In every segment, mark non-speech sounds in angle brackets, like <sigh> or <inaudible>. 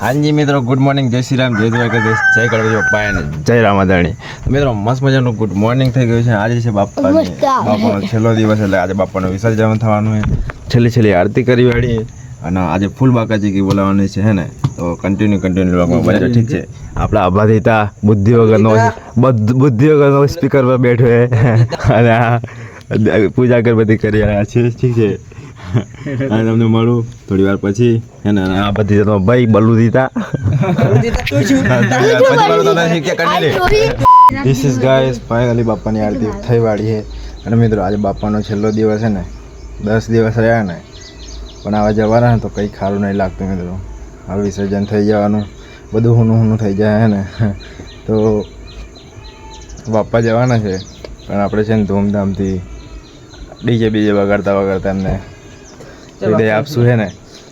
હાજી મિત્રો good morning જય શ્રી રામ જય દ્વારકાધીશ જય ગણપતિ અને જય રામાદાણી મિત્રો મસ્ત મજાનું ગુડ મોર્નિંગ થઈ ગયું છે. આજે છે બાપા બાપાનો છેલ્લો દિવસ એટલે આજે બાપાનું વિસર્જન થવાનું છે. છેલ્લી છેલ્લી આરતી કરી વાળી અને આજે ફૂલ બાકાજી કી બોલાવવાની છે હે ને? તો કન્ટિન્યુ કન્ટિન્યુ બને ઠીક છે. આપણા અભાધિતા બુદ્ધિ વગરનો બુદ્ધિ વગરનો સ્પીકર પર બેઠો છે. અને પૂજા અગરબત્તી કરી રહ્યા છે. ઠીક છે. <laughs> અને તમને મળું થોડી વાર પછી હે ને? આ બધી જતો ભાઈ બલ્લુ દીતા ધીસ ઇઝ ગાઈસ ફાઇનલી બાપાની આરતી થઈ વાળી છે. અને મિત્રો આજે બાપાનો છેલ્લો દિવસ છે ને દસ દિવસ રહ્યા ને પણ આવા જવાના ને તો કંઈ ખારું નહીં લાગતું મિત્રો. હવે વિસર્જન થઈ જવાનું બધું હુનું હુનું થઈ જાય ને? <laughs> તો બાપા જવાના છે પણ આપણે છે ને ધૂમધામથી ડીજે બીજે વગાડતા વગાડતા એમને વિદાય આપશું છે ને?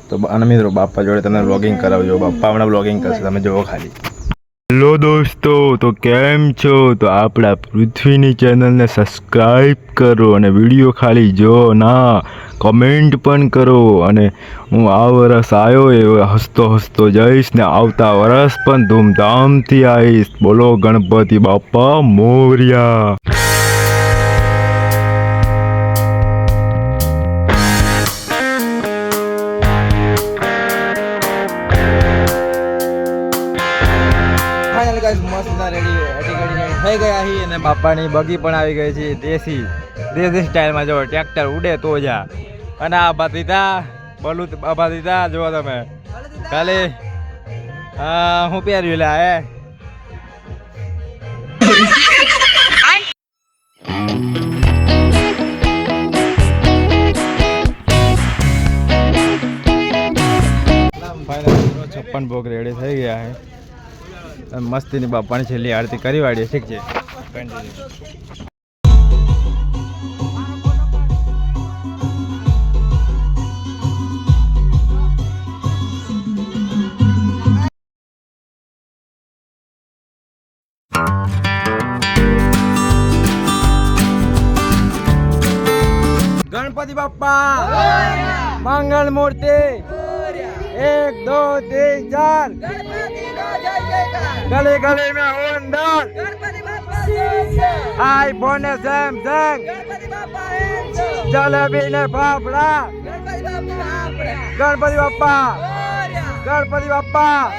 તો અને મિત્રો બાપા જોડે તમે બ્લોગિંગ કરાવજો. બાપા હમણાં બ્લોગિંગ કરશે. તમે જોવો ખાલી. હેલો દોસ્તો તો કેમ છો? તો આપણા પૃથ્વીની ચેનલને સબસ્ક્રાઈબ કરો અને વીડિયો ખાલી જો ના કમેન્ટ પણ કરો. અને હું આ વરસ આવ્યો એ હસતો હસતો જઈશ ને આવતા વરસ પણ ધૂમધામથી આવીશ. બોલો ગણપતિ બાપા મોર્યા. ગાઈસ મસ્ત રેડી રેડી કરી થઈ ગયા હી અને બાપાની બગી પણ આવી ગઈ છે દેશી દેશી સ્ટાઇલમાં જો ટ્રેક્ટર ઉડે તો જા અને આ બાતીતા બલુ બાતીતા જુઓ તમે. ખાલી હા હું પહેર્યું લે હે? છપ્પન ભોગ રેડી થઈ ગયા અને મસ્તીની બાપાની છેલ્લી આરતી કરી વાળીએ ઠીક છે. ગણપતિ બાપ્પા મંગલ મૂર્તિ એક દો તીન ચાર. ગલી ગલી મેં ઓંદર આઈફોન ને સેમસંગ જલેબી ને ફાફડા. ગણપતિ બાપા ગણપતિ બાપા.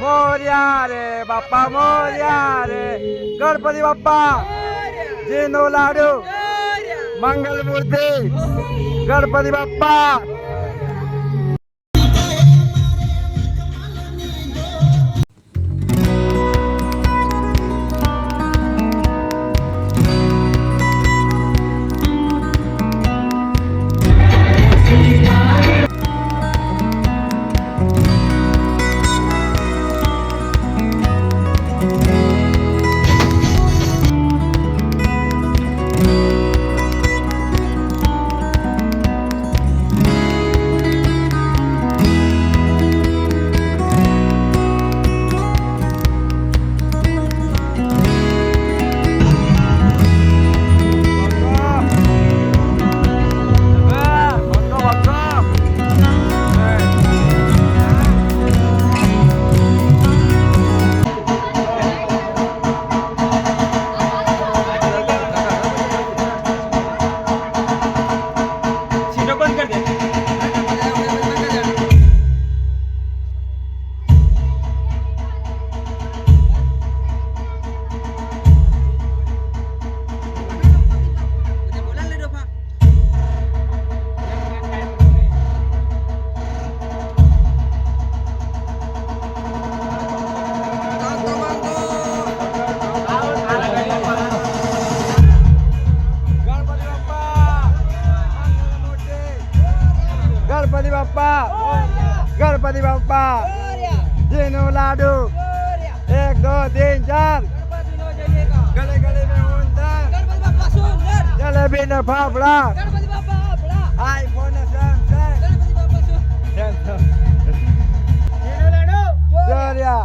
મોર્યા. રે બાપા મોર્યા રે. ગણપતિ બાપા. જીનો લાડુ. મંગલ મૂર્તિ. ગણપતિ બાપા. ગણપતિ બાપા. જીનો લાડુ. એક દો તીન ચાર. ગળે ગળે મેં ઊંધા. જલેબી ને ફાફડા. આઈફોન ને સેમસંગ જીનો લાડુ. ચોર્યા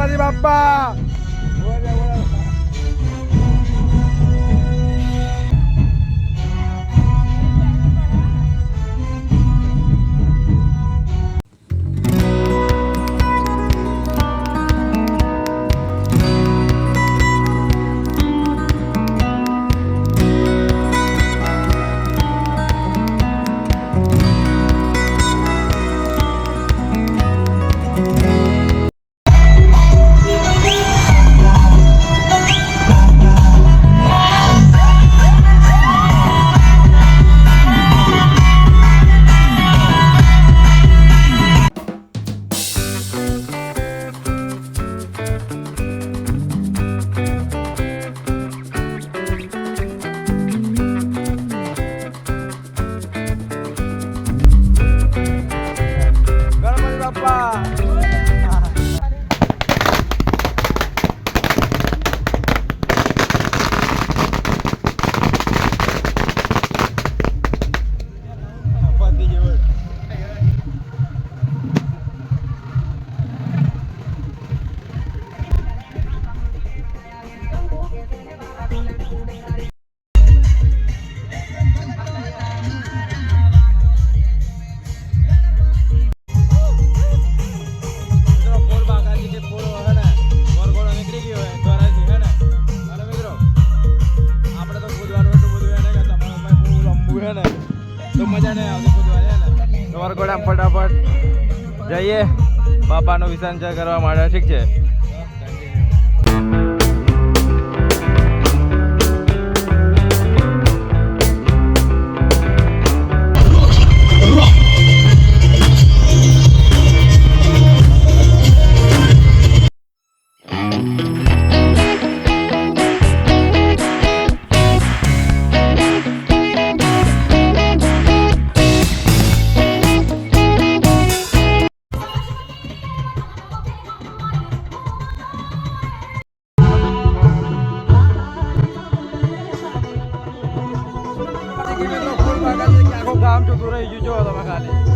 ગણપતિ બાપ્પા બાપાનું વિસર્જન કરવા માંડ્યા ઠીક છે? આખું ગામ ચોખ્ખું રહી ગયું જો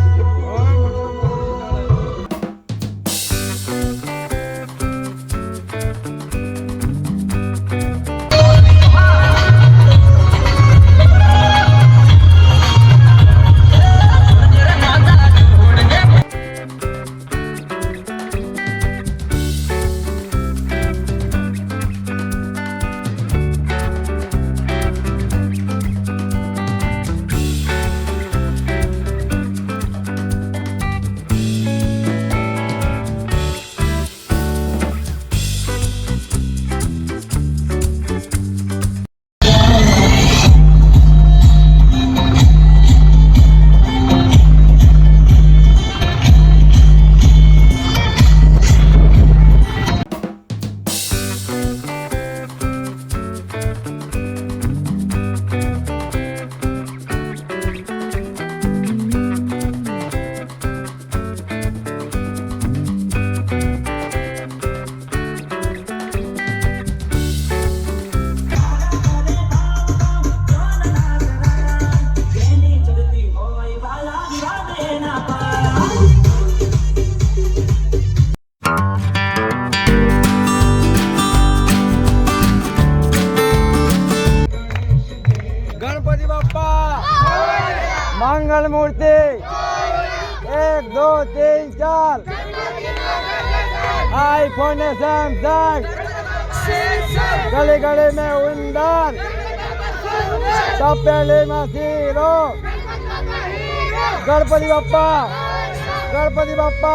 भाई फोने सैमसंग गली गली में उंदन सब पहले मसीरो गणपति बापा गणपति बापा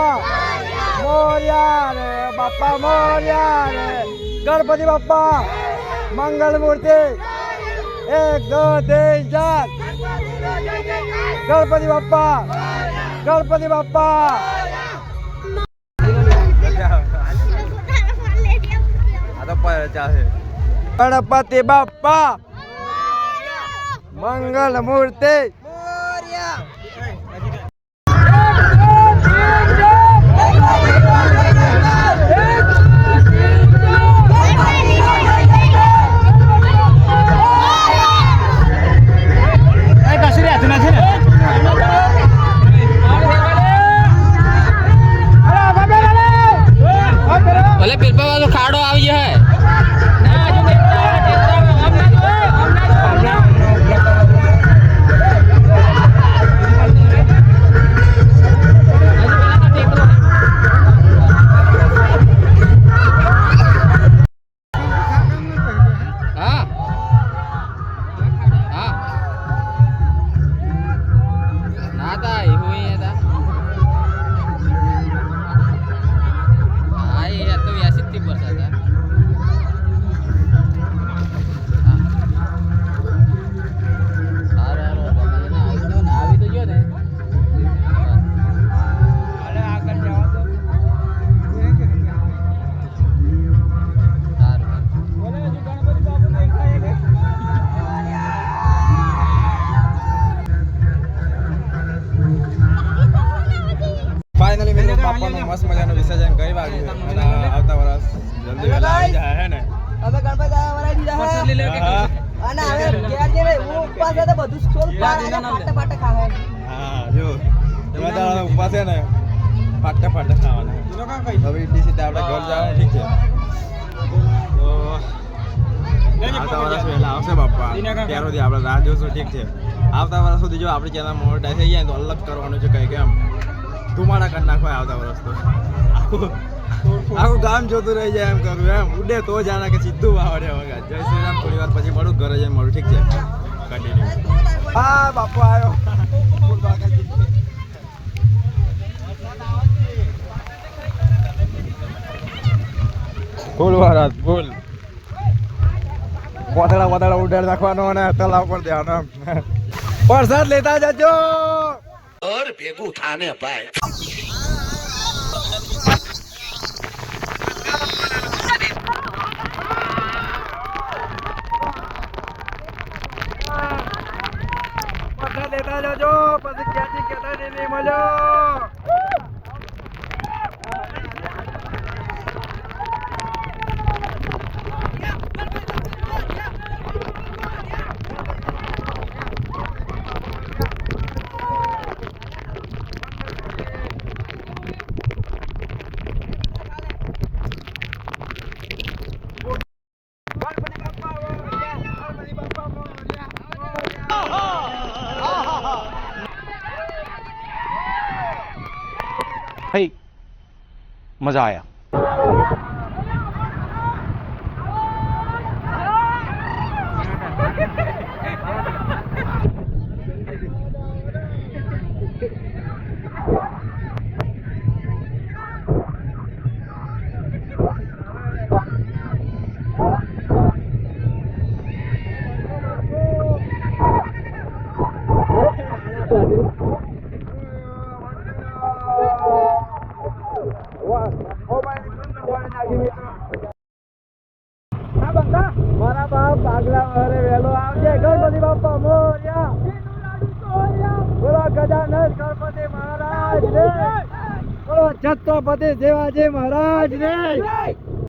मोरिया रे बापा मोरिया रे। गणपति बापा मंगल मूर्ति। एक, दो, तीन, चार। गणपति बापा गणपति बापा ચાલે ગણપતિ બાપા! મંગલ મૂર્તિ! મસ્ત મજાનું વિસર્જન કરી વાગ્યું અને આવતા વર્ષ જલ્દી વહેલા આવી જાય હે ને? અમે ગણપત વરાઈ દીધા અને હવે ઘેર જઈને હું ઉપવાસ હતો બધું સ્ટોલ ફાટે ફાટે ખાવા. હા જો તમે તો ઉપવાસ છે ને પાટે પાટે ખાવાના હવે ઇડલી સીધા આપણે ઘર જવાનું ઠીક છે. તો આવતા વર્ષ વહેલા આવશે બાપા ત્યાર સુધી આપણે રાહ જોશું ઠીક છે. આવતા વર્ષ સુધી જો આપણી ચેનલ મોનેટાઈઝ થઈ જાય તો અલગ કરવાનું છે કંઈ કેમ ધુમાડા કરી નાખવા આવતા વર્ષ તો. આખું ગામ જોતું રહી જાય એમ કરું, એમ. ઉડે તો જાણે કે સીધું વાવડે વગર જય શ્રી રામ, થોડી વાર પછી મળું, ઘરે જઈને મળું, ઠીક છે? કન્ટિન્યુ હા, બાપુ આવ્યો. ફૂલ વારાત ફૂલ વાદળા વાદળા ઉડાડ નાખવાનો અને તલાવ પર દેવાનો. પ્રસાદ લેતા જજો! પ્રસાદ લેતા જજો પછી ક્યાંથી નહીં નહીં મળ્યો. મજા આવ્યા મહારાજ વાજે મહારાજ.